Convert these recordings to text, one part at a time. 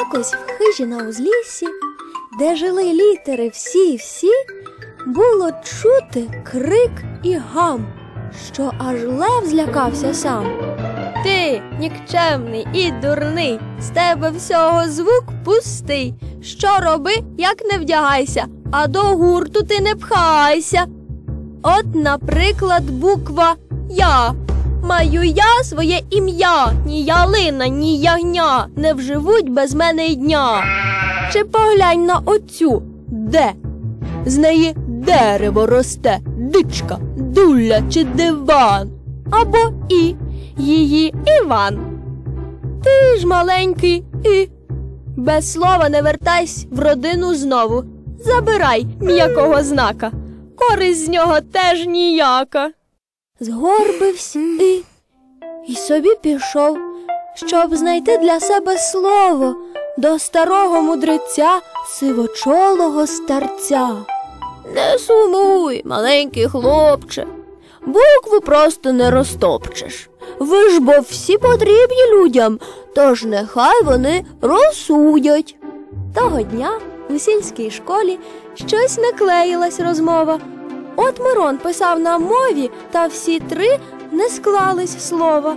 Якось в хижі на узліссі, де жили літери всі-всі, було чути крик і гам, що аж лев злякався сам. Ти, нікчемний і дурний, з тебе всього звук пустий. Що роби, як не вдягайся, а до гурту ти не пхайся. От, наприклад, буква Я. Маю я своє ім'я, ні ялина, ні ягня не вживуть без мене й дня. Чи поглянь на оцю, де? З неї дерево росте, дичка, дуля чи диван. Або і її Іван. Ти ж маленький і. Без слова не вертайся в родину знову. Забирай м'якого знака. Користь з нього теж ніяка. Згорбився і, і собі пішов, щоб знайти для себе слово до старого мудреця сивочолого старця. Не сумуй, маленький хлопче, букву просто не розтопчеш. Ви ж бо всі потрібні людям, тож нехай вони розсудять. Того дня у сільській школі щось не клеїлась розмова. От Мирон писав на мові, та всі три не склались слова.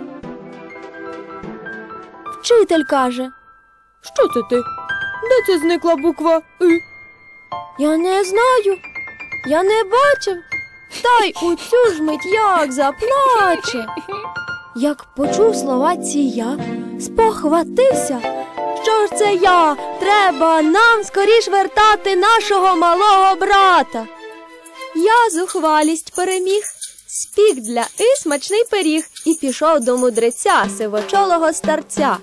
Вчитель каже: Що це ти? Де це зникла буква И? Я не знаю, я не бачив. Та й у цю ж мить як заплаче. Як почув слова ці я, спохватився. Що ж це я? Треба нам скоріш вертати нашого малого брата. Я зухвалість переміг, спік для і смачний пиріг і пішов до мудреця сивочолого старця.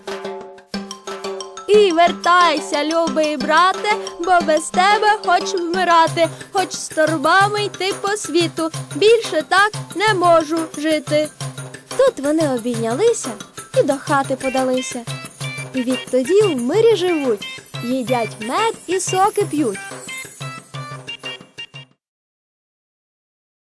І вертайся, любий брате, бо без тебе хоч вмирати, хоч з торбами йти по світу. Більше так не можу жити. Тут вони обійнялися і до хати подалися. І відтоді в мирі живуть, їдять мед і соки п'ють.